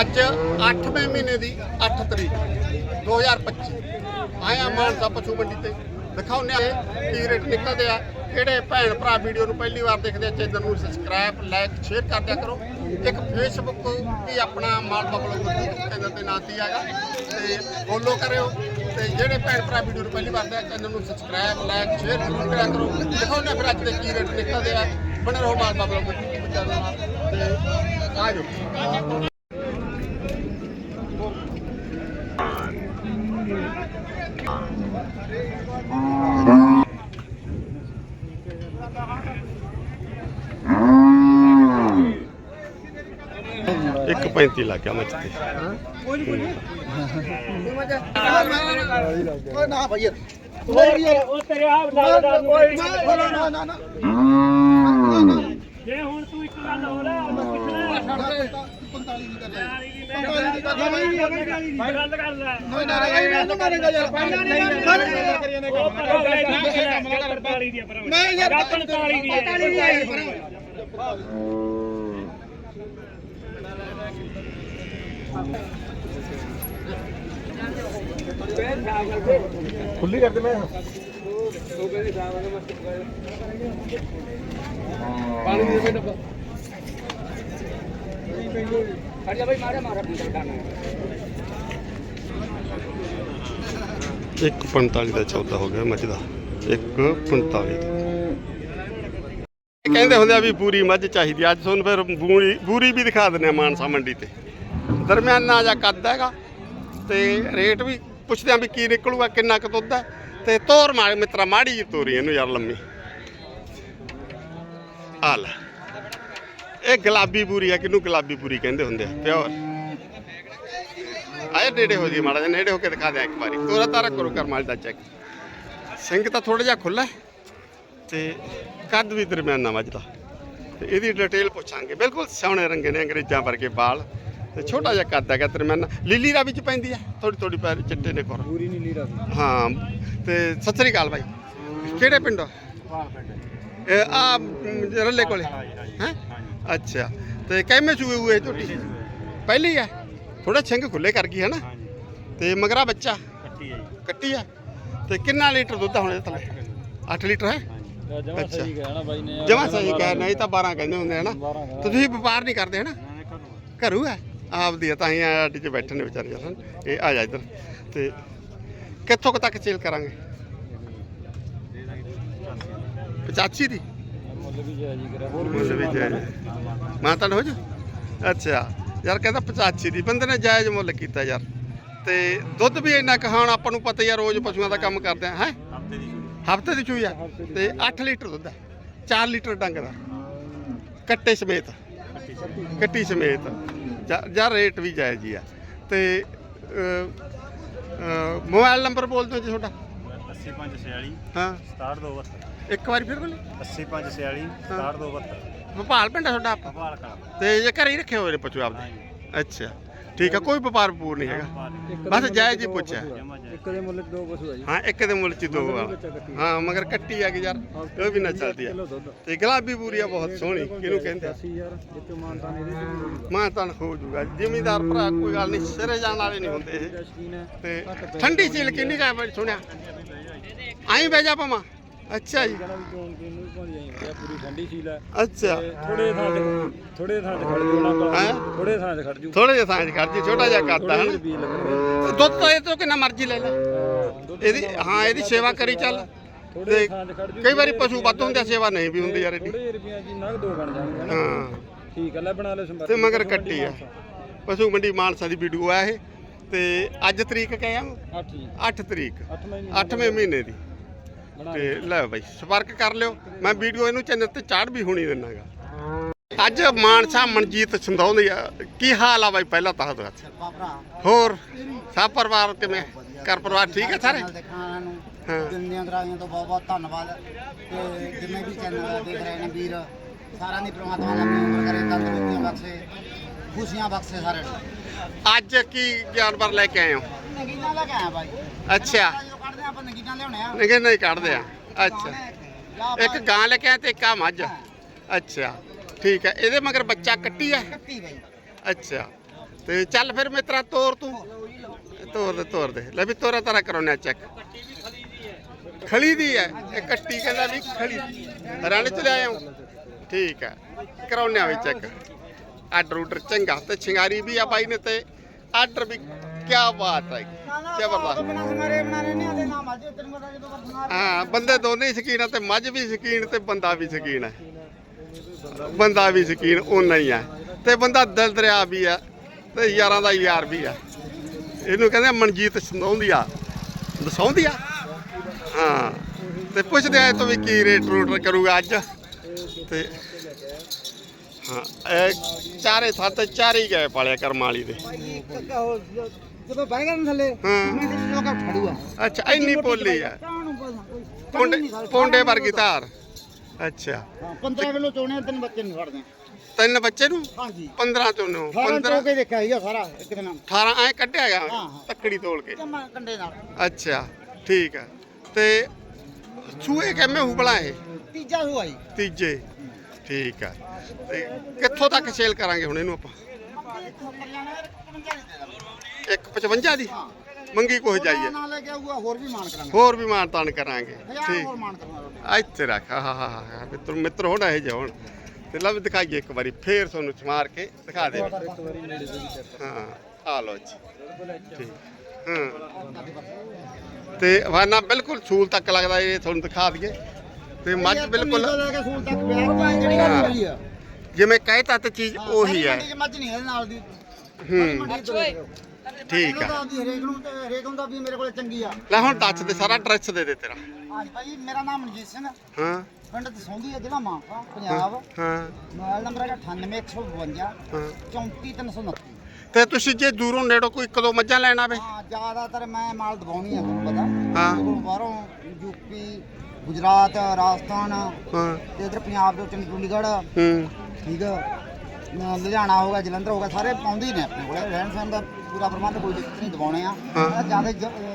ਅੱਜ 8ਵੇਂ ਮਹੀਨੇ ਦੀ 8 ਤਰੀਕ 2025 ਆਇਆ ਮਾਨਸਾ ਪਸ਼ੂ ਮੰਡੀ ਤੇ। ਦਿਖਾਉਂਦੇ ਆ ਕੀ ਰੇਟ ਨਿਕਲਦੇ ਆ। ਕਿਹੜੇ ਭੈਣ ਭਰਾ ਵੀਡੀਓ ਨੂੰ ਪਹਿਲੀ ਵਾਰ ਦੇਖਦੇ ਆ, ਚੈਨਲ ਨੂੰ ਸਬਸਕ੍ਰਾਈਬ, ਲਾਈਕ, ਸ਼ੇਅਰ ਕਰ ਦਿਆ ਕਰੋ। ਇੱਕ ਫੇਸਬੁੱਕ ਵੀ ਆਪਣਾ ਮਾਲ ਬਬਲੋ ਗੁੱਡੀ ਚੈਨਲ ਦੇ ਨਾਂ ਤੇ ਹੈਗਾ। ਤੇ ਫੋਲੋ ਕਰਿਓ। ਤੇ ਜਿਹੜੇ ਭੈਣ ਭਰਾ ਵੀਡੀਓ ਨੂੰ ਪਹਿਲੀ ਵਾਰ ਦੇਖਦੇ ਆ, ਚੈਨਲ ਨੂੰ ਸਬਸਕ੍ਰਾਈਬ, ਲਾਈਕ, ਸ਼ੇਅਰ ਜ਼ਰੂਰ ਕਰਿਆ ਕਰੋ। ਦਿਖਾਉਂਦੇ ਆ ਫਿਰ ਅੱਜ ਦੇ ਕੀ ਰੇਟ ਨਿਕਲਦੇ ਆ। ਬਣੇ ਰਹੋ ਮਾਲ ਬਬਲੋ ਗੁੱਡੀ ਚੈਨਲ ਨਾਲ। ਤੇ ਆ 35 ਲੱਗ ਗਿਆ ਮੱਚ ਤੇ ਓਏ ਨਾ ਭਈਆ ਉਹ ਤੇਰੇ ਆਪ ਲੱਗਦਾ ਕੋਈ ਨਾ ਨਾ ਨਾ ਜੇ ਹੁਣ ਤੂੰ ਇੱਕ ਗੱਲ ਹੋਰ ਹੈ ਉਹਨੂੰ ਪੁੱਛਣਾ 45 ਦੀ ਕਰ ਯਾਰੀ ਦੀ ਮੈਂ 45 ਦੀ ਕਰ ਮੈਂ ਗੱਲ ਕਰ ਲੈ ਨਹੀਂ ਨਾ ਨਾ ਮੈਨੂੰ ਕਰੇਗਾ ਯਾਰ ਉਹ ਪਤਾ ਲੱਗ 45 ਦੀ ਆ। ਭਰਾ ਮੈਂ ਯਾਰ 45 ਦੀ ਹੈ ਖੁੱਲੀ ਕਰ ਦੇ ਮੈਂ ਪਾਣੀ ਦੇ ਡੱਬਾ। ਇੱਕ 45 ਦਾ 14 ਹੋ ਗਿਆ ਮੱਝ ਦਾ। ਇੱਕ 45 ਦਾ। ਕਹਿੰਦੇ ਹੁੰਦੇ ਆ ਵੀ ਪੂਰੀ ਮੱਝ ਚਾਹੀਦੀ। ਅੱਜ ਤੁਹਾਨੂੰ ਫਿਰ ਬੂਰੀ ਬੂਰੀ ਵੀ ਦਿਖਾ ਦਿੰਦੇ ਆ ਮਾਨਸਾ ਮੰਡੀ ਤੇ। ਦਰਮਿਆਨਾ ਜਾਂ ਕੱਦ ਹੈਗਾ ਤੇ ਰੇਟ ਵੀ ਪੁੱਛਦੇ ਆ ਵੀ ਕੀ ਨਿਕਲੂਗਾ, ਕਿੰਨਾ ਕੁ ਦੁੱਧ ਹੈ। ਤੇ ਤੋਰ ਮਾਰ ਮਿੱਤਰਾ, ਮਾੜੀ ਜੀ ਤੋਰੀ ਇਹਨੂੰ ਯਾਰ ਲੰਮੀ। ਆ ਲੈ। ਇਹ ਗੁਲਾਬੀ ਪੂਰੀ ਆ, ਕਿਹਨੂੰ ਗੁਲਾਬੀ ਪੂਰੀ ਕਹਿੰਦੇ ਹੁੰਦੇ ਆ? ਪਿਓਰ। ਆਏ ਨੇੜੇ ਹੋ ਜੀ ਮਾੜਾ ਜਿਹਾ, ਨੇੜੇ ਹੋ ਕੇ ਦਿਖਾ ਦਿਆਂ ਇੱਕ ਵਾਰੀ। ਤੋਰਾ ਤਾਰਾ ਕਰੋ ਕਰ ਮਾਲ ਦਾ ਚੈੱਕ। ਸਿੰਘ ਤਾਂ ਥੋੜਾ ਜਿਹਾ ਖੁੱਲਾ ਤੇ ਕੱਦ ਵੀ ਦਰਮਿਆਨਾ ਵੱਜਦਾ। ਤੇ ਇਹਦੀ ਡਿਟੇਲ ਪੁੱਛਾਂਗੇ। ਬਿਲਕੁਲ ਸੋਹਣੇ ਰੰਗੇ ਨੇ ਅੰਗਰੇਜ਼ਾਂ ਵਰਗੇ ਵਾਲ। ਤੇ ਛੋਟਾ ਜਿਹਾ ਕੱਦ ਹੈਗਾ ਦਰਮਿਆਨਾ ਲੀਲੀ ਰਾ ਵਿੱਚ ਪੈਂਦੀ ਹੈ ਥੋੜੀ ਥੋੜੀ ਪੈਰ ਚਿੱਟੇ ਨੇ ਕੋਰ ਪੂਰੀ ਨੀਲੀ ਰਸ ਹਾਂ ਤੇ ਸਤਿ ਸ੍ਰੀ ਅਕਾਲ ਬਾਈ। ਕਿਹੜੇ ਪਿੰਡੋਂ? ਇਹ ਆ ਰੱਲੇ ਕੋਲੇ। ਹੈ? ਅੱਛਾ ਤੇ ਕਿਵੇਂ ਚੂਏ ਹੋਏ ਝੋਟੀ? ਪਹਿਲੀ ਹੈ ਥੋੜਾ ਛਿੰਗ ਖੁੱਲੇ ਕਰ ਗਈ ਹੈ ਨਾ ਤੇ ਮਗਰਾ ਬੱਚਾ? ਕੱਟੀ ਹੈ ਕੱਟੀ ਆ? ਤੇ ਕਿੰਨਾ ਲੀਟਰ ਦੁੱਧ ਆ ਹੁਣ ਇਹਦੇ ਥੱਲੇ? 8 ਲੀਟਰ। ਹੈ? ਜਮਾ ਅੱਛਾ। ਸਹੀ ਕਹਿਣਾ ਬਾਈ ਨੇ। ਜਮਾ ਸਹੀ ਕਹਿ ਨਹੀਂ ਤਾਂ 12 ਕਹਿੰਦੇ ਹੁੰਦੇ ਬਾਰਾਂ ਕਹਿੰਦਾ। ਤੁਸੀਂ ਵਪਾਰ ਨਹੀਂ ਕਰਦੇ ਮੈਂ ਕਰੂੰ ਘਰੂ ਹੈ ਆਪਦੀ ਆ ਤਾਂ ਹੀ ਆਡੀ ਚ ਬੈਠੇ ਨੇ ਵਿਚਾਰੇ ਜਸਨ ਇਹ ਆ ਜਾ ਇੱਧਰ। ਤੇ ਕਿੱਥੋਂ ਕੁ ਤੱਕ ਸੇਲ ਕਰਾਂਗੇ? 85 ਦੀ? ਮੁੱਲ ਵੀ ਜਾਇਜ਼ ਹੀ ਕਰਿਆ ਮੁੱਲ ਵੀ ਜਾਇਜ਼ ਮਾਂ ਤਾਂ ਹੋ ਜਾ ਅੱਛਾ। ਯਾਰ ਕਹਿੰਦਾ 85 ਦੀ। ਬੰਦੇ ਨੇ ਜਾਇਜ਼ ਮੁੱਲ ਕੀਤਾ ਯਾਰ। ਤੇ ਦੁੱਧ ਵੀ ਇੰਨਾ ਕਹਾਣ ਆਪਾਂ ਨੂੰ ਪਤਾ ਯਾਰ ਰੋਜ਼ ਪਸ਼ੂਆਂ ਦਾ ਕੰਮ ਕਰਦੇ ਆ ਹੈ? ਹਫ਼ਤੇ ਦੀ ਚੂਈ ਆ। ਤੇ 8 ਲੀਟਰ ਦੁੱਧ ਹੈ 4 ਲੀਟਰ ਡੰਗ ਦਾ। ਕੱਟੇ ਸਮੇਤ। ਕੱਟੀ ਸਮੇਤ। ਜਾਂ- ਜਾਂ ਰੇਟ ਵੀ ਜਾਇਜ਼ ਹੀ ਆ। ਤੇ ਮੋਬਾਈਲ ਨੰਬਰ ਬੋਲ ਦਿਓ ਜੀ ਤੁਹਾਡਾ। 8546 ਹਾਂ। 6272 ਇੱਕ ਵਾਰੀ ਫਿਰ ਬੋਲੇ 8546 6272 ਭੋਪਾਲ ਪਿੰਡ ਆ ਤੁਹਾਡਾ ਭਵਾਲ ਕਲਾ। ਤੇ ਜੇ ਘਰੇ ਹੀ ਰੱਖੇ ਹੋਏ ਨੇ ਪਸ਼ੂ ਆਪਦੇ। ਅੱਛਾ। ਠੀਕ ਆ ਕੋਈ ਵਪਾਰ ਪੂਰ ਨਹੀਂ ਹੈਗਾ। ਬਸ ਜਾਇਜ਼ ਹੀ ਪੁੱਛਿਆ। ਇੱਕ ਦੇ ਮੁੱਲ ਚ ਦੋ ਪਸ਼ੂ ਆ ਜੀ। ਹਾਂ ਇੱਕ ਦੇ ਮੁੱਲ ਚ ਦੋ ਆ। ਹਾਂ ਮਗਰ ਕੱਟੀ ਆ ਗਈ ਯਾਰ ਉਹ ਵੀ ਨਾ ਚੱਲਦੀ ਆ। ਦੁੱਧ। ਤੇ ਗੁਲਾਬੀ ਪੂਰੀ ਆ ਬਹੁਤ ਸੋਹਣੀ ਕਿਹਨੂੰ ਕਹਿੰਦੇ ਆ? 80 ਯਾਰ ਜਿੱਤੋਂ ਮਾਨਤਾ ਇਹਦੇ ਚ ਵੀ ਮਾਂ ਤਾਂ ਹੋ ਜੂਗਾ। ਜ਼ਿਮੀਦਾਰ ਭਰਾ ਕੋਈ ਗੱਲ ਨਹੀਂ ਸਿਰੇ ਜਾਣ ਵਾਲੇ ਨਹੀਂ ਹੁੰਦੇ ਇਹ। ਸ਼ਕੀਨ ਹੈ। ਤੇ ਠੰਡੀ ਝੀਲ ਕਿੰਨੀ ਕਾ ਸੁਣਿਆ? ਆਈ ਬਹਿ ਜਾ ਪਮਾ ਅੱਛਾ ਜੀ। ਕਹਿੰਦਾ ਵੀ ਚੋਣ ਪੀਣ ਨੂੰ ਭਾਂਦੀ ਆਈ ਹੁੰਦੀ ਆ ਪੂਰੀ ਠੰਡੀ ਸੀਲ ਹੈ। ਅੱਛਾ। ਥੋੜੇ ਥਾਂ ਤੇ ਥੋੜੇ ਥਾਂ ਤੇ ਖੜ ਜੂ ਉਹਨਾਂ ਕੋਲ ਹੈਂ? ਥੋੜੇ ਥਾਂ ਤੇ ਖੜ ਜੂ ਥੋੜੇ ਜਿਹਾ ਸਾਂਝ ਕਰ ਜੀ ਛੋਟਾ ਜਿਹਾ ਰੁਪਏ ਲੱਗਣਗੇ ਦੁੱਧ ਤਾਂ ਇਹ ਤੋਂ ਕਿੰਨਾ ਮਰਜ਼ੀ ਲੈ ਲੈ। ਹਾਂ, ਇਹਦੀ ਹਾਂ ਇਹਦੀ ਸੇਵਾ ਕਰੀ ਚੱਲ। ਥੋੜੇ ਥਾਂ ਤੇ ਖੜ ਜੂ ਕਈ ਵਾਰੀ ਪਸ਼ੂ ਵੱਧ ਹੁੰਦੇ ਆ ਸੇਵਾ ਨਹੀਂ ਵੀ ਹੁੰਦੀ ਯਾਰ ਇਹਦੀ ਥੋੜੇ ਰੁਪਏ ਜੀ ਨਗ ਦੋ ਬਣ ਜਾਣਗੇ ਹਨਾ। ਹਾਂ। ਠੀਕ ਹੈ ਲੈ ਬਣਾ ਲੈ ਸੰਭਾਲ ਤੇ ਮਗਰ ਕੱਟੀ ਆ। ਪਸ਼ੂ ਮੰਡੀ ਮਾਨਸਾ ਦੀ ਵੀਡੀਓ ਆ ਇਹ। ਤੇ ਅੱਜ ਤਰੀਕ ਕਹਿਆ 8 ਜੀ। 8 ਤਰੀਕ। 8 ਮਹੀਨੇ 8ਵੇਂ ਮਹੀਨੇ ਦੀ। ਤੇ ਲੈ ਬਾਈ ਸੰਪਰਕ ਕਰ ਲਿਓ। ਮੈਂ ਵੀਡੀਓ ਇਹਨੂੰ ਚੈਨਲ ਤੇ ਚਾੜ ਵੀ ਹੋਣੀ ਦਿੰਨਾਗਾ ਅੱਜ ਮਾਨਸਾ ਮਨਜੀਤ ਸੰਧੌਂਦੀ ਆ। ਕੀ ਹਾਲ ਆ ਬਾਈ ਪਹਿਲਾਂ ਤਾਂ ਦੱਸ। ਹੋਰ ਸਭ ਪਰਿਵਾਰ ਕਿਵੇਂ? ਘਰ ਪਰਿਵਾਰ ਠੀਕ ਹੈ ਸਾਰੇ? ਚੈਨਲ ਦੇਖਣ ਨੂੰ ਹਾਂ। ਦੁਨੀਆਂ ਦਰਾਈਆਂ ਤੋਂ ਬਹੁਤ ਬਹੁਤ ਧੰਨਵਾਦ ਤੇ ਜਿੰਨੇ ਵੀ ਚੈਨਲ ਦੇਖ ਰਹੇ ਨੇ ਵੀਰ ਸਾਰਿਆਂ ਦੀ ਪ੍ਰਮਾਤਮਾ ਲੰਮੀ ਉਮਰ ਕਰੇ ਤੰਦਰੁਸਤੀਆਂ ਬਖਸ਼ੇ ਖੁਸ਼ੀਆਂ ਬਖਸ਼ੇ ਸਾਰਿਆਂ ਨੂੰ ਅੱਜ ਕੀ ਜਾਨਵਰ ਲੈ ਕੇ ਆਏ ਹੋ? ਨਗੀਨਾ ਲੈ ਕੇ ਆਇਆ ਬਾਈ। ਅੱਛਾ। ਆ ਆਪਾਂ ਨਗੀਨਾ ਲਿਆਉਣੇ ਆ। ਨਿਗੇ ਨਹੀਂ ਕੱਢਦੇ ਆ। ਅੱਛਾ। ਇੱਕ ਗਾਂ ਲੈ ਕੇ ਆਏ ਤੇ ਇੱਕ ਆ ਮੱਝ। ਅੱਛਾ। ਠੀਕ ਹੈ ਇਹਦੇ ਮਗਰ ਬੱਚਾ ਕੱਟੀ ਆ? ਕੱਟੀ ਬਾਈ। ਅੱਛਾ। ਤੇ ਚੱਲ ਫਿਰ ਮਿੱਤਰਾ ਤੋਰ ਤੂੰ। ਤੋਰ ਦੇ ਤੋਰ ਦੇ। ਲੈ ਵੀ ਤੋਰਾ ਤਾਰਾ ਕਰਾਉਣਾ ਚੈੱਕ। ਖਲੀ ਦੀ ਹੈ ਇਹ ਕੱਟੀ ਕਹਿੰਦਾ ਵੀ ਖਲੀ। ਰਣ ਚ ਲਿਆਇਆ ਠੀਕ ਹੈ ਕਰਾਉਣਾ ਵੀ ਚੈੱਕ। ਆਰਡਰ ਉਡਰ ਚੰਗਾ ਤੇ ਛਿੰਗਾਰੀ ਵੀ ਆ ਬਾਈ ਨੇ ਤੇ। ਆਰਡਰ ਵੀ ਕੀ ਬਾਤ ਹੈ ਜ਼ਬਰਦਸਤ ਹਾਂ। ਬੰਦੇ ਦੋਨੇ ਹੀ ਸ਼ਕੀਨ ਆ ਤੇ ਮੱਝ ਵੀ ਸ਼ਕੀਨ ਤੇ ਬੰਦਾ ਵੀ ਸ਼ਕੀਨ ਹੈ ਬੰਦਾ ਵੀ ਸ਼ਕੀਨ ਓਨਾ ਹੀ ਆ। ਤੇ ਬੰਦਾ ਦਿਲ ਦਰਿਆ ਵੀ ਆ ਤੇ ਯਾਰਾਂ ਦਾ ਯਾਰ ਵੀ ਆ। ਇਹਨੂੰ ਕਹਿੰਦੇ ਆ ਮਨਜੀਤ ਸੰਧੌਂਦੀ ਆ। ਦਸਾਉਂਦੀ ਆ? ਹਾਂ। ਤੇ ਪੁੱਛਦੇ ਆ ਇਹ ਤੋਂ ਵੀ ਕੀ ਰੇਟ ਰੂਟ ਕਰੂਗਾ ਅੱਜ? ਤੇ ਹਾਂ ਇਹ ਚਾਰੇ ਸੱਤ ਚਾਰੇ ਹੀ ਗਏ ਪਾਲਿਆ ਕਰਮ ਵਾਲੀ ਦੇ। ਜਦੋਂ ਬਹਿ ਗਿਆ ਨਾ ਥੱਲੇ। ਮੈਂ ਤੇ ਲੋਕਾਂ ਫੜੂਆ ਅੱਛਾ ਇੰਨੀ ਪੋਲੀ ਆ। ਪੌਂਡੇ ਪੌਂਡੇ ਵਰਗੀ ਧਾਰ। ਅੱਛਾ। ਹਾਂ 15 ਕਿਲੋ ਚੋਣੇ ਤਿੰਨ ਬੱਚੇ ਨੂੰ ਫੜਦੇ ਤਿੰਨ ਬੱਚੇ ਨੂੰ? ਹਾਂਜੀ। 15 ਤੋਂ ਨੂੰ 18 15 ਚੋ ਕੇ ਦੇਖਿਆ ਸੀਗਾ ਸਾਰਾ ਇੱਕ ਦਿਨ 18 ਐ ਕੱਢਿਆ ਗਿਆ? ਹਾਂ। ਤੱਕੜੀ ਤੋਲ ਕੇ। ਕੰਡੇ ਨਾਲ। ਅੱਛਾ ਠੀਕ ਹੈ ਤੇ ਸੂਏ ਕਿਵੇਂ ਹੁਬਲਾ ਇਹ? ਤੀਜਾ ਹੋਇਆ ਜੀ। ਤੀਜੇ। ਠੀਕ ਹੈ ਤੇ ਕਿੱਥੋਂ ਤੱਕ ਸੇਲ ਕਰਾਂਗੇ ਹੁਣ ਇਹਨੂੰ ਆਪਾਂ? ਇੱਕ 55 ਦੀ? ਮੰਗੀ ਕੋਹ ਜਾਈਏ। ਨਾਲ ਲੈ ਕੇ ਆਊਗਾ ਹੋਰ ਵੀ ਮਾਨ ਕਰਾਂਗੇ। ਹੋਰ ਵੀ ਮਾਨ ਤਾਨ ਕਰਾਂਗੇ। ਠੀਕ। ਹੋਰ ਮਾਨ ਕਰਾਂਗੇ ਆ ਇੱਥੇ ਰੱਖ। ਹਾਂ ਹਾਂ ਹਾਂ ਹਾਂ ਮਿੱਤਰ ਮਿੱਤਰ ਹੋਣਾ ਇਹ ਜਿਹਾ ਹੁਣ। ਤੇ ਲਵ ਦਿਖਾਈਏ ਇੱਕ ਵਾਰੀ ਫੇਰ ਤੁਹਾਨੂੰ ਸਮਾਰ ਕੇ ਦਿਖਾ ਦੇ ਹਾਂ ਆ ਲੋ ਜੀ। ਠੀਕ। ਹਾਂ। ਤੇ ਵਾਨਾ ਬਿਲਕੁਲ ਸੂਲ ਤੱਕ ਲੱਗਦਾ ਇਹ ਤੁਹਾਨੂੰ ਦਿਖਾ ਦਈਏ। ਤੇ ਮੱਝ ਬਿਲਕੁਲ ਸੂਲ ਤੱਕ ਜਿਹੜੀ ਜਿਵੇਂ ਕਹਿਤਾ ਤੇ ਚੀਜ਼ ਉਹੀ ਹੈ। ਮੱਝ ਨਹੀਂ ਇਹਦੇ ਨਾਲ ਦੀ। ਹੂੰ। ਠੀਕ ਆ। ਆਪਦੀ ਹਰੇਕ ਨੂੰ ਤੇ ਹਰੇਕ ਹੁੰਦਾ ਵੀ ਮੇਰੇ ਕੋਲੇ ਚੰਗੀ ਆ। ਲੈ ਹੁਣ ਦੱਸ ਦੇ ਸਾਰਾ ਐਡਰੈਸ ਦੇ ਦੇ ਤੇਰਾ। ਹਾਂਜੀ ਭਾਈ ਮੇਰਾ ਨਾਮ ਮਨਜੀਤ ਸਿੰਘ ਹਾਂ। ਪਿੰਡ ਦਸੌਂਦੀ ਹੈ ਜ਼ਿਲ੍ਹਾ ਮਾਨਸਾ ਪੰਜਾਬ। ਹਾਂ। ਮੋਬਾਈਲ ਨੰਬਰ ਹੈਗਾ 98152 ਹਾਂ। 34329 ਤੇ ਤੁਸੀਂ ਜੇ ਦੂਰੋਂ ਨੇੜੋਂ ਕੋਈ ਇੱਕ ਦੋ ਮੱਝਾਂ ਲੈਣ ਆਵੇ? ਹਾਂ ਜ਼ਿਆਦਾਤਰ ਮੈਂ ਮਾਲ ਦਬਾਉਣੀ ਆ ਤੁਹਾਨੂੰ ਪਤਾ। ਹਾਂ। ਬਾਹਰੋਂ ਯੂਪੀ ਗੁਜਰਾਤ ਰਾਜਸਥਾਨ ਹਾਂ। ਤੇ ਇਧਰ ਪੰਜਾਬ ਦੇ ਚੰਡੀ ਚੰਡੀਗੜ੍ਹ। ਹੂੰ। ਠੀਕ ਆ। ਨਾ ਲੁਧਿਆਣਾ ਹੋਗਾ ਜਲੰਧਰ ਹੋਗਾ ਸਾਰੇ ਪਾਉਂਦੇ ਹੀ ਨੇ ਆਪਣੇ ਕੋਲੇ। ਰਹਿਣ ਸਹਿਣ ਦਾ ਪੂਰਾ ਪ੍ਰਬੰਧ ਕੋਈ ਦਿੱਕਤ ਨਹੀਂ ਦਵਾਉਣੇ ਆ। ਹਾਂ। ਜ਼ਿਆਦਾ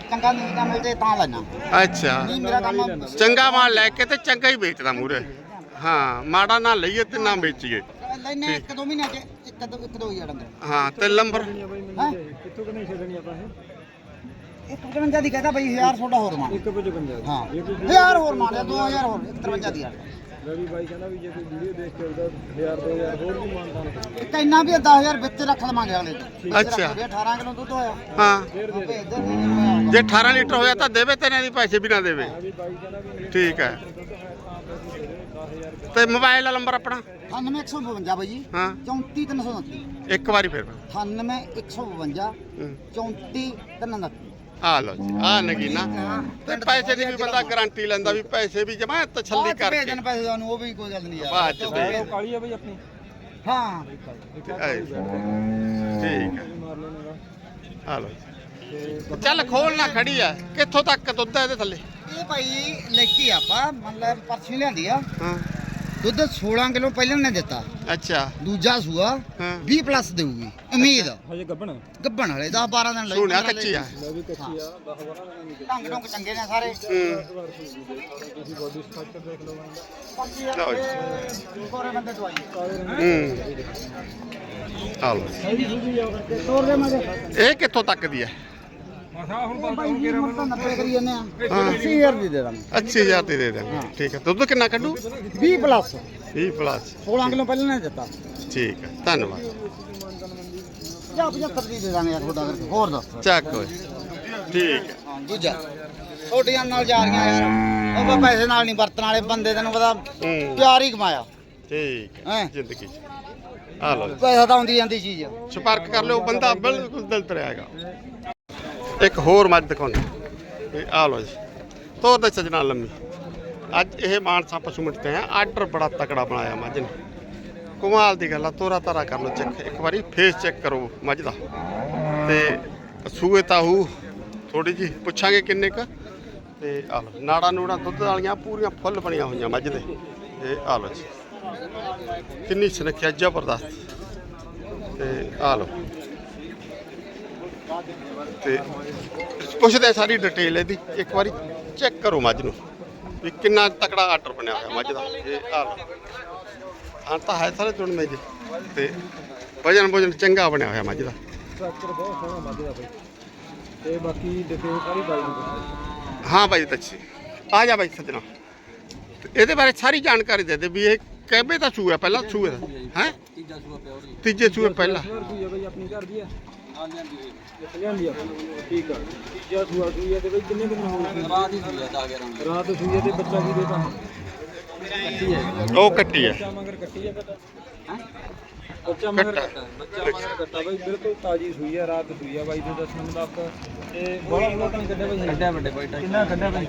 ਚੰਗਾ ਨਹੀਂ ਕੰਮ ਮਿਲਦੇ ਤਾਂ ਲੈਣਾ ਅੱਛਾ। ਨਹੀਂ ਮੇਰਾ ਕੰਮ ਚੰਗਾ ਮਾਲ ਲੈ ਕੇ ਤੇ ਚੰਗਾ ਹੀ ਵੇਚਦਾ ਮੂਰੇ ਹਾਂ ਮਾੜਾ ਨਾ ਲਈਏ ਤੇ ਨਾ ਵੇਚੀਏ। ਲੈਨੇ ਇੱਕ ਦੋ ਮਹੀਨੇ ਚ ਇੱਕ ਦੋ ਇੱਕ ਦੋ ਹੀ ਅੜਨ ਹਾਂ ਤੇ ਨੰਬਰ ਹੈ? ਕਿੱਥੋਂ ਕਿੰਨੇ ਛੱਡਣੀ ਆਪਾਂ ਇਹ ਇੱਕ 55 ਦੀ ਕਹਤਾ ਬਈ 1000 ਤੁਹਾਡਾ ਹੋਰ ਮਾਨ 155 ਹਾਂ। 1000 ਹੋਰ ਮਾਨ 2000 ਹੋਰ 53 ਦੀ ਆ। ਰਵੀ ਬਾਈ ਕਹਿੰਦਾ ਵੀ ਜੇ ਕੋਈ ਵੀਡੀਓ ਦੇਖ ਕੇ ਆਉਂਦਾ 1000 2000 ਹੋਰ ਵੀ ਮਾਨਦਾਨ ਕਰੋ ਇੱਕ ਇੰਨਾ ਵੀ 10000 ਵਿੱਚ ਰੱਖ ਲਵਾਂਗੇ ਅਗਲੇ ਤੋਂ। ਅੱਛਾ। 18 ਕਿਲੋ ਦੁੱਧ ਹੋਇਆ। ਹਾਂ। ਜੇ 18 ਲੀਟਰ ਹੋਇਆ ਤਾਂ ਦੇਵੇ ਤੇ ਨਹੀਂ ਪੈਸੇ ਵੀ ਨਾ ਦੇਵੇ। ਠੀਕ ਹੈ। ਤੇ ਮੋਬਾਈਲ ਦਾ ਨੰਬਰ ਆਪਣਾ? 98152 ਬਾਈ ਜੀ। ਹਾਂ। 34329 ਇੱਕ ਵਾਰੀ ਫਿਰ। 98152 ਹੂੰ। 34329 ਆ ਲਓ ਜੀ ਆ ਨਗੀਨਾ। ਤੇ ਪੈਸੇ ਦੀ ਵੀ ਬੰਦਾ ਗਾਰੰਟੀ ਲੈਂਦਾ ਵੀ ਪੈਸੇ ਵੀ ਜਮਾ ਤਸੱਲੀ ਕਰਕੇ। ਦੇਣ ਪੈਸੇ ਤੁਹਾਨੂੰ ਉਹ ਵੀ ਕੋਈ ਗੱਲ ਨਹੀਂ ਯਾਰ। ਬਾਅਦ ਚ ਦੇ। ਕਾਲੀ ਆ ਬਈ ਆਪਣੀ। ਹਾਂ। ਠੀਕ ਹੈ। ਆ। ਜੀ। ਚੱਲ ਖੋਲ ਨਾ ਖੜੀ ਆ। ਕਿੱਥੋਂ ਤੱਕ ਦੁੱਧ ਹੈ ਇਹਦੇ ਥੱਲੇ? ਇਹ ਭਾਈ ਲੈਤੀ ਆਪਾਂ ਮਤਲਬ ਪਰਚੀ ਲਿਆਂਦੀ ਆ। ਹਾਂ। ਦੁੱਧ 16 ਕਿਲੋ ਪਹਿਲਾਂ ਨੇ ਦਿੱਤਾ। ਅੱਛਾ। ਦੂਜਾ ਸੂਆ ਹਾਂ। 20 ਪਲੱਸ ਦੇਊਗੀ। ਉਮੀਦ। ਹਜੇ ਗੱਬਣ? ਗੱਬਣ ਵਾਲੇ 10 12 ਦਿਨ ਲਈ ਸੁਣਿਆ ਕੱਚੀ ਆ। ਲੈ ਵੀ ਕੱਚੀ ਆ 10 12 ਦਿਨ ਦੀ ਢੰਗ ਢੰਗ ਚੰਗੇ ਨੇ ਸਾਰੇ। ਹੂੰ ਤੁਸੀਂ ਬੋਡੀ ਸਟਰਕਚਰ ਦੇਖ ਲਓ ਲਓ ਜੀ। ਕੋਰੇ ਬੰਦੇ ਦਵਾਈ ਹੂੰ ਆ ਲਓ ਜੀ। ਤੋਰ ਦੇ ਮਗੇ ਇਹ ਕਿੱਥੋਂ ਤੱਕ ਦੀ ਹੈ ਹਾਂ। 80000 ਦੀ ਦੇ ਦਾਂਗੇ। 80000 ਤੇ ਦੇ ਦੇਣਾ ਠੀਕ ਹੈ। ਦੁੱਧ ਕਿੰਨਾ ਕੱਢੂ? 20 ਪਲੱਸ। 20 ਪਲੱਸ। 16 ਕਿਲੋ ਪਹਿਲਾਂ ਨੇ ਦਿੱਤਾ। ਠੀਕ ਹੈ। ਧੰਨਵਾਦ। ਜਾਂ 75 ਦੀ ਦੇ ਦਾਂਗੇ ਯਾਰ ਤੁਹਾਡਾ ਕਰਕੇ। ਹੋਰ ਦੱਸ। ਚੱਕ ਓਏ। ਠੀਕ ਹੈ। ਹਾਂ ਦੂਜਾ। ਛੋਟੀਆਂ ਨਾਲ ਜਾ ਰਹੀਆਂ ਯਾਰ। ਉਹ ਬਾ ਪੈਸੇ ਨਾਲ ਨਹੀਂ ਵਰਤਣ ਵਾਲੇ ਬੰਦੇ ਤੈਨੂੰ ਪਤਾ ਹੂੰ। ਪਿਆਰ ਹੀ ਕਮਾਇਆ। ਠੀਕ ਹੈ। ਹੈਂ। ਜ਼ਿੰਦਗੀ ਚ। ਆ ਲਓ ਜੀ। ਪੈਸਾ ਤਾਂ ਆਉਂਦੀ ਜਾਂਦੀ ਚੀਜ਼ ਆ। ਸੰਪਰਕ ਕਰ ਲਿਓ। ਬੰਦਾ ਬਿਲਕੁਲ ਦਿਲ ਤੇ ਰਹੇਗਾ ਇੱਕ ਹੋਰ ਮੱਝ ਦਿਖਾਉਂਦੇ ਇਹ ਆ ਲਓ ਜੀ। ਤੋਰ ਦੇ ਸਜਣਾ ਲੰਮੀ। ਅੱਜ ਇਹ ਮਾਨਸਾ ਪਸ਼ੂ ਮਿੰਟ ਤੇ ਆ। ਆਰਡਰ ਬੜਾ ਤਕੜਾ ਬਣਾਇਆ ਮੱਝ ਨੇ। ਕਮਾਲ ਦੀ ਗੱਲ ਆ, ਤੋਰਾ ਤਾਰਾ ਕਰ ਲਓ ਚੈੱਕ। ਇੱਕ ਵਾਰੀ ਫੇਸ ਚੈੱਕ ਕਰੋ ਮੱਝ ਦਾ। ਤੇ ਸੂਏ ਤਾਹੂ ਥੋੜੀ ਜੀ ਪੁੱਛਾਂਗੇ ਕਿੰਨੇ ਕ। ਤੇ ਆ ਲਓ, ਨਾੜਾ ਨੂੜਾ ਦੁੱਧ ਵਾਲੀਆਂ ਪੂਰੀਆਂ ਫੁੱਲ ਬਣੀਆਂ ਹੋਈਆਂ ਮੱਝ ਦੇ। ਤੇ ਆ ਲਓ ਜੀ। ਕਿੰਨੀ ਸੁਨੱਖਿਆ, ਜ਼ਬਰਦਸਤ। ਤੇ ਆ ਲਓ। ਤੇ ਪੁੱਛਦੇ ਸਾਰੀ ਡਿਟੇਲ ਇਹਦੀ। ਇੱਕ ਵਾਰੀ ਚੈੱਕ ਕਰੋ ਮੱਝ ਨੂੰ ਵੀ ਕਿੰਨਾ ਤਕੜਾ ਆਰਡਰ ਬਣਿਆ ਹੋਇਆ ਮੱਝ ਦਾ। ਇਹ ਆ ਹਾਂ, ਤਾਂ ਹੈ ਸਾਰੇ ਚੁਣਵੇਂ ਜੀ। ਤੇ ਵਜਨ ਵਜਨ ਚੰਗਾ ਬਣਿਆ ਹੋਇਆ ਮੱਝ ਦਾ। ਸਟਰਕਚਰ ਬਹੁਤ ਸੋਹਣਾ ਵੱਧਦਾ ਬਈ ਤੇ ਬਾਕੀ ਡਿਟੇਲ ਸਾਰੀ ਬਾਈ ਨੂੰ ਪੁੱਛੋ ਹਾਂ ਬਾਈ ਦੱਸੀ। ਆ ਜਾ ਬਾਈ ਸੱਜਣਾ। ਇਹਦੇ ਬਾਰੇ ਸਾਰੀ ਜਾਣਕਾਰੀ ਦੇ ਦੇ ਵੀ ਇਹ ਕਿਵੇਂ ਦਾ ਸੂਆ ਪਹਿਲਾਂ ਸੂਏ ਹੈ? ਤੀਜਾ ਸੂਆ ਪਿਆ ਤੀਜੇ ਸੂਏ ਪਹਿਲਾਂ। ਆਪਣੀ ਘਰ ਦੀ ਆ ਹਾਂ ਲਿਆਂਦੀ ਆ ਠੀਕ ਆ। ਤੀਜਾ ਸੂਆ ਸੂਈ ਆ ਤੇ ਬਈ ਕਿੰਨੇ ਦਿਨ ਹੋ ਗਏ ਰਾਤ ਹੀ ਸੂਈ ਆ 10 11 ਰਾਤ ਸੂਈ ਆ ਤੇ ਬੱਚਾ ਕੀ ਦੇਤਾ ਕੱਟੀ ਹੈ ਉਹ ਕੱਟੀ ਹੈ ਬੱਚਾ ਮਗਰ ਕੱਟੀ ਹੈ? ਕੱਟਾ ਬੱਚਾ ਮਗਰ ਕੱਟਾ। ਕੱਟਾ। ਬੱਚਾ ਮਗਰ ਕੱਟਾ ਬਈ ਬਿਲਕੁਲ ਤਾਜੀ ਸੂਈ ਆ ਰਾਤ ਸੂਈ ਆ ਬਾਈ ਦੇ ਦੱਸਣ ਮੁਤਾਬਕ। ਤੇ ਬੋਲਾ ਬੋਲਾ ਤਾਂ ਕੱਢਿਆ ਬਈ? ਕੱਢਿਆ ਵੱਡੇ ਬਾਈ ਕਿੰਨਾ ਕੱਢਿਆ ਬਈ?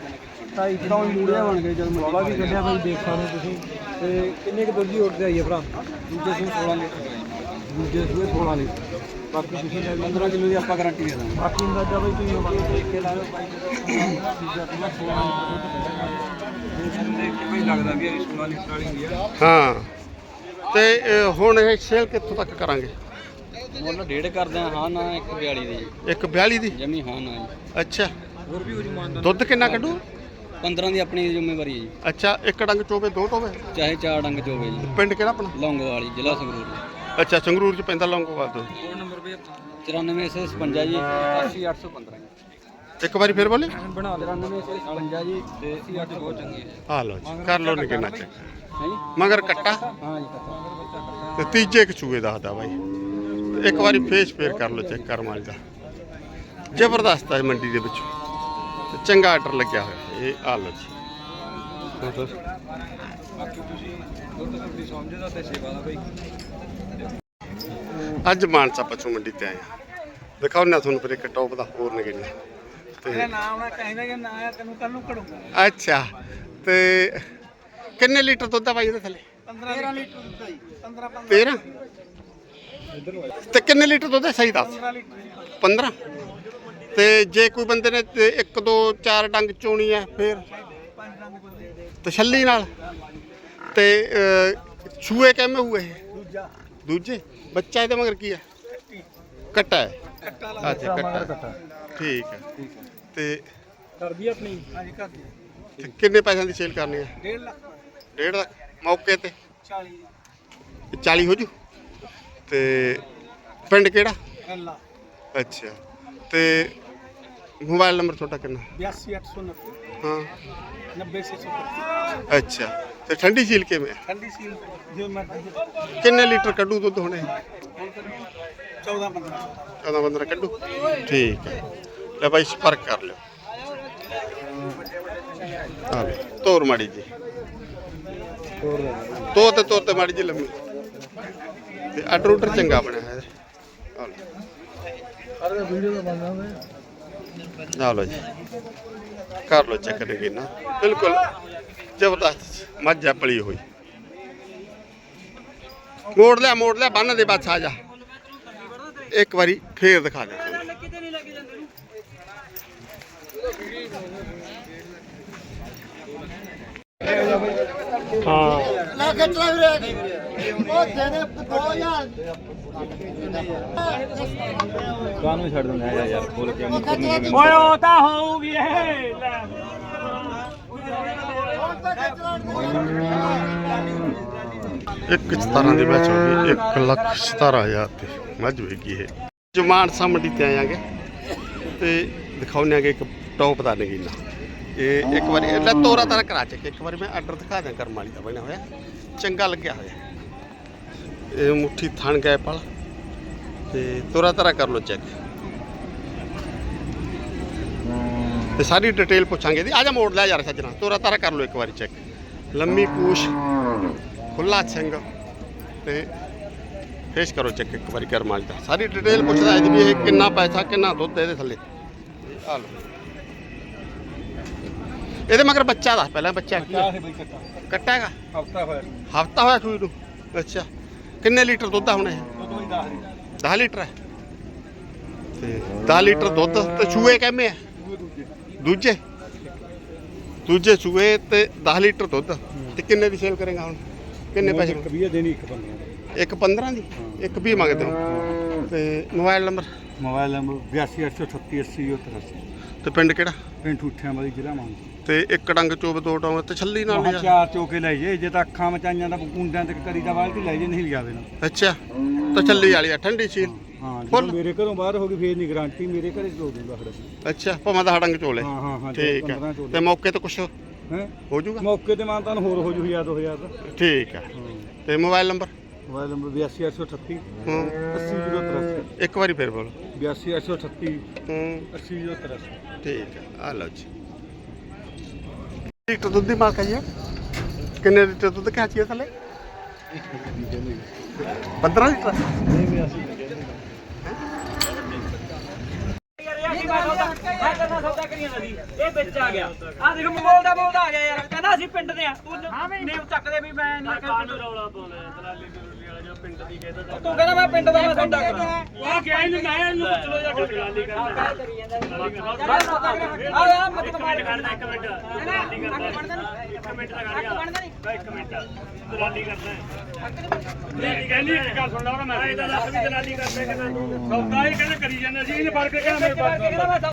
ਢਾਈ ਕਿਲੋ ਮੂੜਿਆ ਬਣ ਗਏ ਜਦ ਬੋਲਾ ਵੀ ਕੱਢਿਆ ਬਈ ਦੇਖ ਸਕਦੇ ਤੁਸੀਂ। ਤੇ ਕਿੰਨੇ ਕੁ ਦੁੱਧ ਦੀ ਆਈ ਆ ਭਰਾ? ਦੂਜੇ ਸੂਏ 16 ਲੀਟਰ। ਦੂਜੇ ਸੂਏ 16 ਲੀਟਰ। ਬਾਕੀ ਤੁਸੀਂ ਲੈ 15 ਕਿਲੋ ਦੀ ਆਪਾਂ ਗਾਰੰਟੀ ਦੇ ਦਾਂਗੇ। ਬਾਕੀ ਅੰਦਾਜ਼ਾ ਬਈ ਤੁਸੀਂ ਅੱਗੇ ਦੇਖ ਕੇ ਲਾਓ ਬਾਈ ਦਾ ਦੂਜਾ ਪੂਰਾ 16 ਲੀਟਰ ਦੇਖ ਕੇ ਬਈ ਲੱਗਦਾ ਵੀ ਇਹ 16 ਲੀਟਰ ਵਾਲੀ ਹੁੰਦੀ ਆ ਹਾਂ। ਤੇ ਅ, ਹੁਣ ਇਹ ਸੇਲ ਕਿੱਥੋਂ ਤੱਕ ਕਰਾਂਗੇ? ਮੁੱਲ ਡੇਢ ਕਰਦੇ ਆ ਹਾਂ ਨਾ 142 ਦੀ। ਇੱਕ 42 ਦੀ? ਜਮੀ ਹਾਂ ਨਾ ਜੀ। ਅੱਛਾ। ਹੋਰ ਵੀ ਜੂ ਮਾਨਦਾ ਦੁੱਧ ਕਿੰਨਾ ਕੱਢੂ? 15 ਦੀ ਆਪਣੀ ਜ਼ਿੰਮੇਵਾਰੀ ਹੈ ਜੀ। ਅੱਛਾ ਇੱਕ ਡੰਗ ਚੋਵੇ ਦੋ ਟੋਵੇ ਚਾਹੇ ਚਾਰ ਡੰਗ ਚੋਵੇ ਜੀ। ਪਿੰਡ ਕਿਹੜਾ ਆਪਣਾ? ਲੌਂਗੋ ਵਾਲੀ ਜ਼ਿਲ੍ਹਾ ਸੰਗਰੂਰ ਅੱਛਾ ਸੰਗਰੂਰ ਚ ਪੈਂਦਾ ਲੌਂਗੋਵਾਲ ਤੋਂ? ਫੋਨ ਨੰਬਰ ਵੀ 9456 ਜੀ 80815 ਇੱਕ ਵਾਰੀ ਫੇਰ ਬੋਲੇ? ਬਣਾ ਦੇ 9456 ਜੀ ਤੇ 808 ਬਹੁਤ ਚੰਗੀ ਹੈ। ਆ ਲਓ ਜੀ ਕਰ ਲਓ ਨਿੱਕੇ ਨਾਚ। ਮਗਰ ਕੱਟਾ। ਹਾਂ ਜੀ ਕੱਟਾ। ਤੇ ਤੀਜੇ ਇੱਕ ਚੂਹੇ ਦੱਸਦਾ ਬਾਈ। ਇੱਕ ਵਾਰੀ ਫੇਸ ਫੇਰ ਕਰ ਲਓ ਚੈੱਕ ਕਰ ਮਾਲ ਦਾ। ਜ਼ਬਰਦਸਤ ਹੈ ਮੰਡੀ ਦੇ ਵਿੱਚ। ਤੇ ਚੰਗਾ ਆਰਡਰ ਲੱਗਿਆ ਹੋਇਆ। ਇਹ ਆ ਲਓ ਜੀ। ਬਾਕੀ ਤੁਸੀਂ ਦੁੱਧ ਤੁਹਾਡੀ ਸਮਝਦਾ ਤੇ ਸੇਵਾ ਦਾ ਬਈ। ਅੱਜ ਮਾਨਸਾ ਪਸ਼ੂ ਮੰਡੀ ਤੇ ਆਇਆ ਦਿਖਾਉਣਾ ਤੁਹਾਨੂੰ ਫਿਰ ਇੱਕ ਟੌਪ ਦਾ ਹੋਰ ਨਗੀਨਾ ਤੇ ਨਾਮ ਨਾ ਕਹਿੰਦਾ ਕਿ ਨਾ ਆਇਆ ਤੈਨੂੰ ਕੱਲ ਨੂੰ ਘੜੂਗਾ ਅੱਛਾ। ਤੇ ਕਿੰਨੇ ਲੀਟਰ ਦੁੱਧ ਆ ਬਾਈ ਇਹਦੇ ਥੱਲੇ? 15 ਲੀਟਰ। ਦੁੱਧ ਹੈ 15 13 ਤੇ ਕਿੰਨੇ ਲੀਟਰ ਦੁੱਧ ਹੈ ਸਹੀ ਦੱਸ। 15 ਲੀਟਰ। 15 ਤੇ ਜੇ ਕੋਈ ਬੰਦੇ ਨੇ ਤੇ ਇੱਕ ਦੋ ਚਾਰ ਡੰਗ ਚੋਣੀ ਹੈ ਫਿਰ? ਤਸੱਲੀ ਨਾਲ? ਤੇ ਛੂਏ ਕਿਵੇਂ ਹੋਏ? ਦੂਜੇ? ਬੱਚਾ ਇਹਦੇ ਮਗਰ ਕੀ ਹੈ? ਕੱਟਾ ਹੈ। ਕੱਟਾ ਅੱਛਾ ਕੱਟਾ। ਠੀਕ ਹੈ। ਤੇ ਕਰਦੀ ਆਪਣੀ? ਹਾਂਜੀ ਕਰਦੀ ਤੇ ਕਿੰਨੇ ਪੈਸਿਆਂ ਦੀ ਸੇਲ ਕਰਨੀ ਹੈ? 1.5 ਲੱਖ। ਡੇਢ ਲੱਖ। ਮੌਕੇ ਤੇ? 40 40 ਹੋ ਜੂ? ਤੇ ਪਿੰਡ ਕਿਹੜਾ? ਗੱਲਾ ਅੱਛਾ। ਤੇ ਮੋਬਾਈਲ ਨੰਬਰ ਤੁਹਾਡਾ ਕਿੰਨਾ? 82890 ਹਾਂ। 90625 ਅੱਛਾ। ਤੇ ਠੰਡੀ ਝੀਲ ਕਿਵੇਂ? ਹੈ? ਠੰਡੀ ਸੀਲ ਜੋ ਮੈਂ ਕਿੰਨੇ ਲੀਟਰ ਕੱਢੂ ਦੁੱਧ ਹੁਣੇ? 14 15 14 15 ਕੱਢੂ? ਠੀਕ ਹੈ। ਲੈ ਬਾਈ ਸੰਪਰਕ ਕਰ ਲਿਓ। ਆ ਲੈ ਤੋਰ ਮਾੜੀ ਜੀ ਤੋ ਤੇ ਤੋਰ ਤੇ ਮਾੜੀ ਜੀ ਲੰਮੀ। ਤੇ ਆਰਡਰ ਉਡਰ ਚੰਗਾ ਬਣਿਆ ਹੈ। ਆ ਲਓ। ਅਰੇ ਵੀਡੀਓ ਦਾ ਬਣਨਾ ਵੇ ਆ ਲਓ ਜੀ। ਕਰ ਲਓ ਚੈੱਕ ਦੇ ਨਾ। ਬਿਲਕੁਲ। ਜ਼ਬਰਦਸਤ ਮੱਝ ਆ ਪਲੀ ਹੋਈ। ਮੋੜ ਲਿਆ ਮੋੜ ਲਿਆ ਬੰਨ ਦੇ ਬਸ ਆ ਜਾ। ਇੱਕ ਵਾਰੀ ਫੇਰ ਦਿਖਾ ਦੇ। ਲੈ ਕੇ ਚਲਾ ਵੀਰੇ ਉਹ ਦੇ ਦੇ 2000 ਕਾਨੂੰ ਛੱਡ ਦਿੰਦਾ ਯਾਰ ਬੋਲ ਕੇ ਓਏ ਉਹ ਤਾਂ ਹੋਊਗੀ ਇਹ। ਲੈ। ਇੱਕ 17 ਦੇ ਵਿੱਚ ਹੋ ਗਈ 1 ਲੱਖ 17000 ਤੇ ਮੱਝ ਵੇਗੀ ਇਹ। ਜੋ ਮਾਨਸਾ ਤੇ ਆਇਆਂਗੇ ਤੇ ਦਿਖਾਉਂਦੇ ਆਂਗੇ ਇੱਕ ਟੌਪ ਦਾ ਨਗੀਨਾ। ਇਹ ਇੱਕ ਵਾਰੀ, ਲੈ ਤੋਰਾ ਤਾਰਾ ਕਰਾ ਚੱਕ, ਇੱਕ ਵਾਰੀ ਮੈਂ ਆਰਡਰ ਦਿਖਾ ਦਿਆਂ ਕਰਮ ਵਾਲੀ ਦਾ ਬਣਿਆ ਹੋਇਆ। ਚੰਗਾ ਲੱਗਿਆ ਹੋਇਆ। ਇਹ ਮੁੱਠੀ ਥਣ ਗਏ ਪਲ ਤੇ ਤੋਰਾ ਤਾਰਾ ਕਰ ਲਓ ਚੈੱਕ ਤੇ ਸਾਰੀ ਡਿਟੇਲ ਪੁੱਛਾਂਗੇ ਦੀ ਆ ਜਾ ਮੋੜ ਲੈ ਯਾਰ ਸੱਜਣਾ ਤੋਰਾ ਤਾਰਾ ਕਰ ਲਓ ਇੱਕ ਵਾਰੀ ਚੈੱਕ ਲੰਮੀ ਪੂਛ ਖੁੱਲਾ ਸਿੰਘ ਤੇ ਫੇਸ ਕਰੋ ਚੈੱਕ ਇੱਕ ਵਾਰੀ ਕਰਮ ਵਾਲੀ ਦਾ। ਸਾਰੀ ਡਿਟੇਲ ਪੁੱਛਦਾ ਹੈ ਵੀ ਇਹ ਕਿੰਨਾ ਪੈਸਾ ਕਿੰਨਾ ਦੁੱਧ ਇਹਦੇ ਥੱਲੇ। ਆ ਲਓ। ਇਹਦੇ ਮਗਰ ਬੱਚਾ ਦਾ ਪਹਿਲਾਂ ਬੱਚਾ ਕੀ ਹੈ? ਕੱਟਾ। ਹੈਗਾ? ਹਫਤਾ ਹੋਇਆ। ਹਫਤਾ ਹੋਇਆ ਸੂਈ ਨੂੰ। ਅੱਛਾ। ਕਿੰਨੇ ਲੀਟਰ ਦੁੱਧ ਆ ਹੁਣ ਇਹ? ਉਹ ਤੋਂ ਹੀ 10 ਲੀਟਰ। 10 ਲੀਟਰ ਹੈ। ਤੇ 10 ਲੀਟਰ ਦੁੱਧ ਤੇ ਚੂਹੇ ਕਿੰਨੇ ਆ? ਦੂਜੇ। ਦੂਜੇ? ਦੂਜੇ ਚੂਹੇ ਤੇ 10 ਲੀਟਰ ਦੁੱਧ। ਤੇ ਕਿੰਨੇ ਦੀ ਸੇਲ ਕਰੇਗਾ ਹੁਣ? ਕਿੰਨੇ ਪੈਸੇ? ਇੱਕ 20 ਦੇਣੀ ਇੱਕ ਬੰਦੇ ਇੱਕ 15 ਦੀ? ਇੱਕ 20 ਮੰਗਦੇ ਹੋ। ਤੇ ਮੋਬਾਈਲ ਨੰਬਰ? ਮੋਬਾਈਲ ਨੰਬਰ 8283388083 ਤੇ ਪਿੰਡ ਕਿਹੜਾ? ਪਿੰਡ ਠੂਠਿਆਂ ਵਾਲੀ ਜ਼ਿਲ੍ਹਾ ਮਾਨਸਾ। ਤੇ ਇੱਕ ਡੰਗ ਚੋਬ ਦੋ ਡੰਗ ਤੇ ਛੱਲੀ ਨਾਲ ਲਿਆ। ਚਾਰ ਚੋਕੇ ਲੈ ਜੇ ਜੇ ਤਾਂ ਅੱਖਾਂ ਮਚਾਈਆਂ ਦਾ ਕੁੰਡਾਂ ਤੇ ਕਰੀ ਦਾ ਬਾਲਟੀ ਲੈ ਜੇ ਨਹੀਂ ਲਿਆਵੇ ਨਾ ਅੱਛਾ ਤਾਂ ਛੱਲੀ ਵਾਲੀ ਆ ਠੰਡੀ ਸੀ ਹਾਂ ਫੁੱਲ? ਜਦੋਂ ਮੇਰੇ ਘਰੋਂ ਬਾਹਰ ਹੋ ਗਈ ਫੇਰ ਨਹੀਂ ਗਾਰੰਟੀ ਮੇਰੇ ਘਰੇ ਦੋ ਦੂੰਗਾ ਫਿਰ ਅਸੀਂ ਅੱਛਾ ਭਮਾ ਦਾ ਹੜੰਗ ਚੋਲੇ। ਹਾਂ ਹਾਂ ਹਾਂ ਠੀਕ 15 ਹੈ ਤੇ ਮੌਕੇ ਤੇ ਕੁਛ ਹੈ? ਹੋ ਜਾਊਗਾ? ਮੌਕੇ ਤੇ ਮਾਨ ਤਾਂ ਹੋਰ ਹੋ ਜੂ 1000 2000 ਦਾ। ਠੀਕ ਹੈ ਹਾਂ। ਤੇ ਮੋਬਾਈਲ ਨੰਬਰ? ਮੋਬਾਈਲ ਨੰਬਰ 82838 ਹੂੰ। 80083 ਇੱਕ ਵਾਰੀ ਫੇਰ ਬੋਲ। 82838 ਹੂੰ। 80083 ਠੀਕ ਹੈ ਆ ਲਓ ਜੀ। ਲੀਟਰ ਦੁੱਧ ਦੀ ਮਾਲਕ ਹੈ ਜੀ ਇਹ? ਕਿੰਨੇ ਲੀਟਰ ਦੁੱਧ ਕਾਚੀ ਹੈ ਥੱਲੇ? 15 ਲੀਟਰ? ਮੈਂ ਕਰਨਾ ਸੌਦਾ ਕਰੀ ਜਾਂਦਾ ਸੀ ਇਹ ਵਿੱਚ ਆ ਗਿਆ। ਆ ਦੇਖ ਬੋਲਦਾ ਬੋਲਦਾ ਆ ਗਿਆ ਯਾਰ। ਕਹਿੰਦਾ ਅਸੀਂ ਪਿੰਡ ਦੇ ਆ। ਤੂੰ ਨੇਮ ਚੱਕਦੇ ਵੀ ਮੈਂ ਨਹੀਂ ਜੋ ਪਿੰਡ ਦੀ ਕਹਿੰਦਾ ਤੂੰ ਕਹਿੰਦਾ ਮੈਂ ਪਿੰਡ ਦਾ ਮੈਂ ਕਰਨਾ ਉਹ ਗਿਆ ਇਹਨੂੰ ਮੈਂ ਇਹਨੂੰ ਪੁੱਛ ਲੋ ਜਾ ਕੇ। ਦਲਾਲੀ ਕਰਦਾ। ਆ ਯਾਰ ਮਤ ਮਾਰ ਕਰਦਾ ਇੱਕ ਮਿੰਟ। ਇੱਕ ਮਿੰਟ ਕਰ ਗਿਆ ਇੱਕ ਮਿੰਟ। ਦਲਾਲੀ ਕਰਦਾ। ਦਲਾਲੀ ਕਹਿੰਦੀ ਇੱਕ ਗੱਲ ਸੁਣ ਲਾ ਮੈਂ। ਇਹਦਾ ਦੱਸ ਵੀ ਦਲਾਲੀ ਕਰਦਾ ਕਿ ਤੂੰ ਸੌਦਾ ਹੀ ਕਹਿੰਦਾ ਕਰੀ ਜਾਂਦਾ ਸੀ। ਇਹਨੇ ਫੜ ਕੇ ਕਹਿੰਦਾ ਮੇਰੇ ਪਾਸ